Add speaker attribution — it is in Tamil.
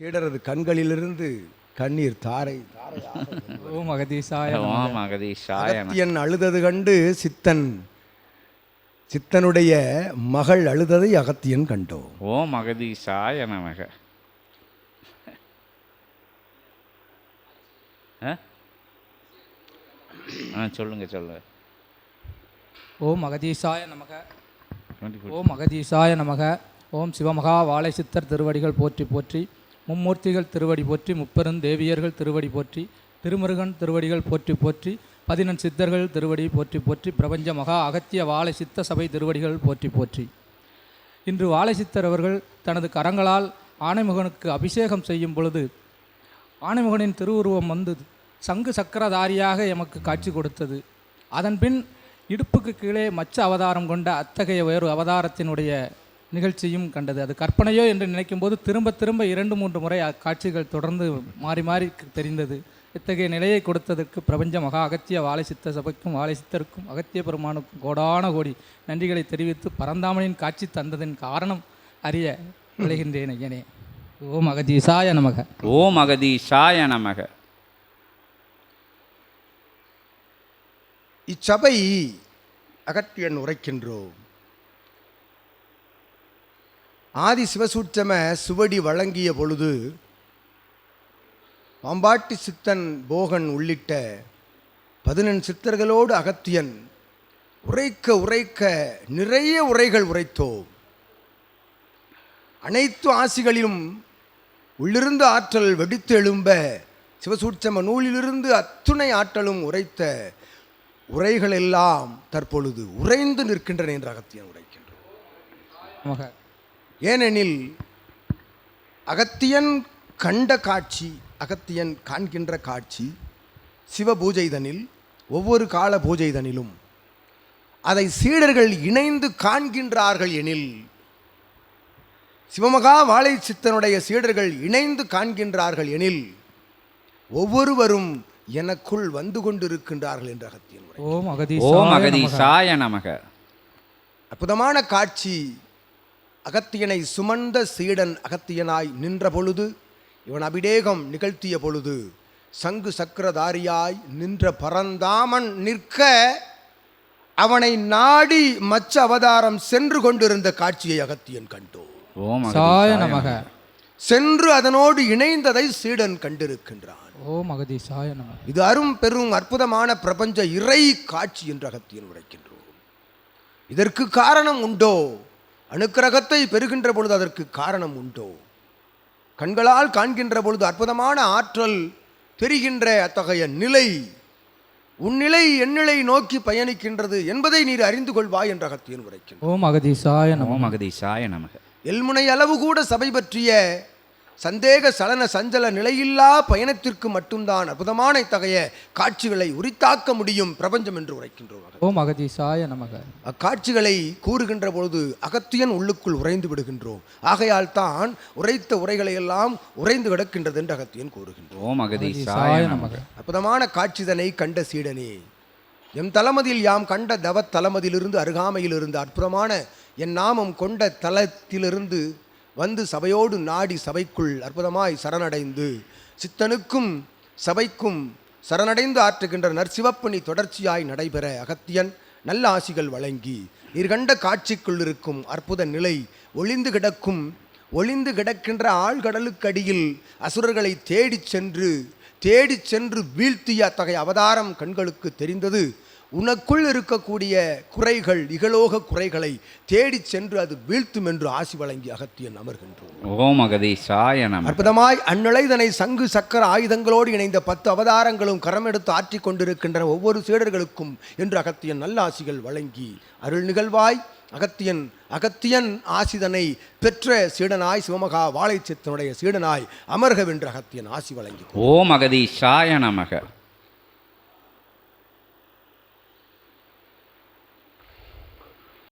Speaker 1: சீடரது கண்களிலிருந்து கண்ணீர் தாரை. தாரையாக
Speaker 2: ஓம் அகதீசாய
Speaker 3: ஓம்
Speaker 1: அழுதது கண்டு சித்தன் சித்தனுடைய மகள் அழுததை அகத்தியன் கண்டோம்
Speaker 3: ஓம் அகதீஷாய நமக. ஆ? சொல்லுங்க சொல்லுங்க
Speaker 2: ஓம் அகதீசாய நமக. ஓம் அகதீசாய நமக. ஓம் சிவமகா வாழை சித்தர் திருவடிகள் போற்றி போற்றி. மும்மூர்த்திகள் திருவடி போற்றி முப்பெருந்தேவியர்கள் திருவடி போற்றி திருமுருகன் திருவடிகள் போற்றி போற்றி பதினெண் சித்தர்கள் திருவடி போற்றி போற்றி பிரபஞ்ச மகா அகத்திய வாழை சித்த சபை திருவடிகள் போற்றி போற்றி. இன்று வாழை சித்தர் அவர்கள் தனது கரங்களால் ஆனைமுகனுக்கு அபிஷேகம் செய்யும் பொழுது ஆனைமுகனின் திருவுருவம் வந்து சங்கு சக்கரதாரியாக எமக்கு காட்சி கொடுத்தது. அதன்பின் இடுப்புக்கு கீழே மச்ச அவதாரம் கொண்ட அத்தகைய வேறு அவதாரத்தினுடைய நிகழ்ச்சியும் கண்டது. அது கற்பனையோ என்று நினைக்கும்போது திரும்ப திரும்ப இரண்டு மூன்று முறை அக்காட்சிகள் தொடர்ந்து மாறி மாறி தெரிந்தது. இத்தகைய நிலையை கொடுத்ததற்கு பிரபஞ்ச மகா அகத்திய வாழை சித்த சபைக்கும் வாழை சித்தருக்கும் அகத்திய பெருமானுக்கும் கோடான கோடி நன்றிகளை தெரிவித்து பரந்தாமனின் காட்சி தந்ததின் காரணம் அறிய விளைகின்றேன் ஐயனே. ஓம் அகதீசாய நமக.
Speaker 3: ஓம் அகதீஷாய நமக.
Speaker 1: இச்சபை அகத்தியன் உரைக்கின்றோம். ஆதி சிவசூட்சம சுவடி வழங்கிய பொழுது பாம்பாட்டி சித்தன் போகன் உள்ளிட்ட பதினெண் சித்தர்களோடு அகத்தியன் உரைக்க உரைக்க நிறைய உரைகள் உரைத்தோம். அனைத்து ஆசிகளிலும் உள்ளிருந்த ஆற்றல் வெடித்து எழும்ப சிவசூட்சம நூலிலிருந்து அத்துணை ஆற்றலும் உரைத்த உரைகளெல்லாம் தற்பொழுது உறைந்து நிற்கின்றன என்று அகத்தியன் உரைக்கின்றோம் ஏனெனில் அகத்தியன் கண்ட காட்சி அகத்தியன் காண்கின்ற காட்சி சிவ பூஜைதனில் ஒவ்வொரு கால பூஜைதனிலும் அதை சீடர்கள் இணைந்து காண்கின்றார்கள் எனில் சிவமகா வாழை சித்தனுடைய சீடர்கள் இணைந்து காண்கின்றார்கள் எனில் ஒவ்வொருவரும் எனக்குள் வந்து கொண்டிருக்கின்றார்கள் என்று அகத்தியன்
Speaker 2: ஓம்
Speaker 3: ஓம்
Speaker 2: அகதீசாய நமக.
Speaker 1: அற்புதமான காட்சி அகத்தியனை சுமந்த சீடன் அகத்தியனாய் நின்ற பொழுது இவன் அபிடேகம் நிகழ்த்திய பொழுது சங்கு சக்கரதாரியாய் நின்ற பரந்தாமன் நிற்க அவனை நாடி மச்ச அவதாரம் சென்று கொண்டிருந்த காட்சியை அகத்தியன்
Speaker 3: அகதீஷாய
Speaker 2: நமக.
Speaker 1: சென்று அதனோடு இணைந்ததை சீடன் கண்டிருக்கின்றான்.
Speaker 2: ஓம் அகதீசாய நமக.
Speaker 1: இது அரும் பெரும் அற்புதமான பிரபஞ்ச இறை காட்சி என்று அகத்தியன் உரைக்கின்றோம். இதற்கு காரணம் உண்டோ? அணுக்கிரகத்தை பெறுகின்ற பொழுது அதற்கு காரணம் உண்டோ? கண்களால் காண்கின்ற பொழுது அற்புதமான ஆற்றல் தெரிகின்ற அத்தகைய நிலை உன்னிலை எந்நிலை நோக்கி பயணிக்கின்றது என்பதை நீர் அறிந்து கொள்வாய் என்ற அகத்தியன் உரைக்கின்றான்.
Speaker 2: ஓம் அகதீசாய நமக.
Speaker 3: ஓம் அகதீஷாய நமக.
Speaker 1: எல்முனை அளவு கூட சபை பற்றிய சந்தேக சலன சஞ்சல நிலையில்லா பயணத்திற்கு மட்டும்தான் அற்புதமான இத்தகைய காட்சிகளை உரித்தாக்க முடியும் பிரபஞ்சம் என்று உரைக்கின்றோம்.
Speaker 2: ஓம் அகதீசாய நமக.
Speaker 1: அக்காட்சிகளை கூறுகின்ற பொழுது அகத்தியன் உள்ளுக்குள் உறைந்து விடுகின்றோம். ஆகையால் தான் உரைத்த உரைகளை எல்லாம் உறைந்து கிடக்கின்றது என்று அகத்தியன் கூறுகின்றோம்
Speaker 3: ஓம்
Speaker 2: அகதீசாய
Speaker 3: நமக.
Speaker 1: அற்புதமான காட்சிதனை கண்ட சீடனே எம் தலமதில் யாம் கண்ட தவத் தலமதிலிருந்து அருகாமையிலிருந்து அற்புதமான என் நாமம் கொண்ட தலத்திலிருந்து வந்து சபையோடு நாடி சபைக்குள் அற்புதமாய் சரணடைந்து சித்தனுக்கும் சபைக்கும் சரணடைந்து ஆற்றுகின்ற நற்சிவப்பணி தொடர்ச்சியாய் நடைபெற அகத்தியன் நல்ல ஆசிகள் வழங்கி நீர்கண்ட காட்சிக்குள்ளிருக்கும் காட்சிக்குள் இருக்கும் அற்புத நிலை ஒளிந்து கிடக்கும் ஒளிந்து கிடக்கின்ற ஆழ்கடலுக்கடியில் அசுரர்களை தேடிச் சென்று தேடிச் சென்று வீழ்த்திய அத்தகைய அவதாரம் கண்களுக்கு தெரிந்தது. உனக்குள் இருக்கக்கூடிய குறைகள் இகலோக குறைகளை தேடிச் சென்று அது வீழ்த்தும் என்று ஆசி வழங்கி அகத்தியன் அமர்கின்றோம்.
Speaker 3: ஓம் அகதீஷாய
Speaker 1: அற்புதமாய் அந்நிலைதனை சங்கு சக்கர ஆயுதங்களோடு இணைந்த பத்து அவதாரங்களும் கரமெடுத்து ஆற்றிக் கொண்டிருக்கின்றன ஒவ்வொரு சீடர்களுக்கும் என்று அகத்தியன் நல்ல ஆசிகள் வழங்கி அருள் நிகழ்வாய். அகத்தியன் அகத்தியன் ஆசிதனை பெற்ற சீடனாய் சிவமகா வாழைச்சித்தனுடைய சீடனாய் அமர்கவென்று அகத்தியன் ஆசி வழங்கி
Speaker 3: ஓம் அகதீஷாய நமக.